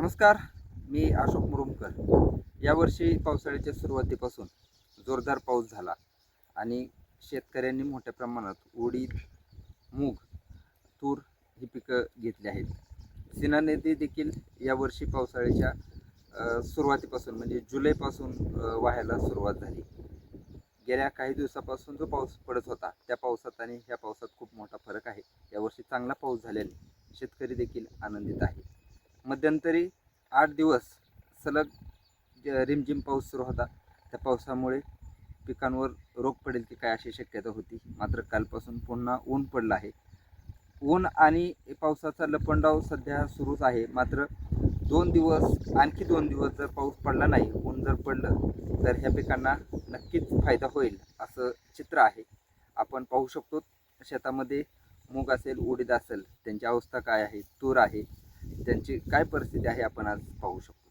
नमस्कार मी अशोक मुरुमकर. यावर्षी पावसाळ्याच्या सुरुवातीपासून जोरदार पाऊस झाला आणि शेतकऱ्यांनी मोठ्या प्रमाणात उडीद मूग तूर ही पिकं घेतली आहेत. सीना नदी देखील यावर्षी पावसाळ्याच्या सुरुवातीपासून म्हणजे जुलैपासून व्हायला सुरुवात झाली. गेल्या काही दिवसापासून जो पाऊस पडत होता त्या पावसात आणि ह्या पावसात खूप मोठा फरक आहे. यावर्षी चांगला पाऊस झाल्याने शेतकरी देखील आनंदित आहे मध्यंतरी आठ दिवस सलग ज- रिमझिम पाऊस सुरू होता त्या पावसामुळे पिकांवर रोग पडेल की काय अशी शक्यता होती. मात्र कालपासून पुन्हा ऊन पडलं आहे. ऊन आणि पावसाचा लपंडाव सध्या सुरूच आहे. मात्र दोन दिवस आणखी दोन दिवस जर पाऊस पडला नाही ऊन जर पडलं तर ह्या पिकांना नक्कीच फायदा होईल असं चित्र आहे. आपण पाहू शकतो शेतामध्ये मूग असेल उडीद असेल त्यांची अवस्था काय आहे तूर आहे त्यांची काय परिस्थिती आहे आपण आज पाहू शकतो.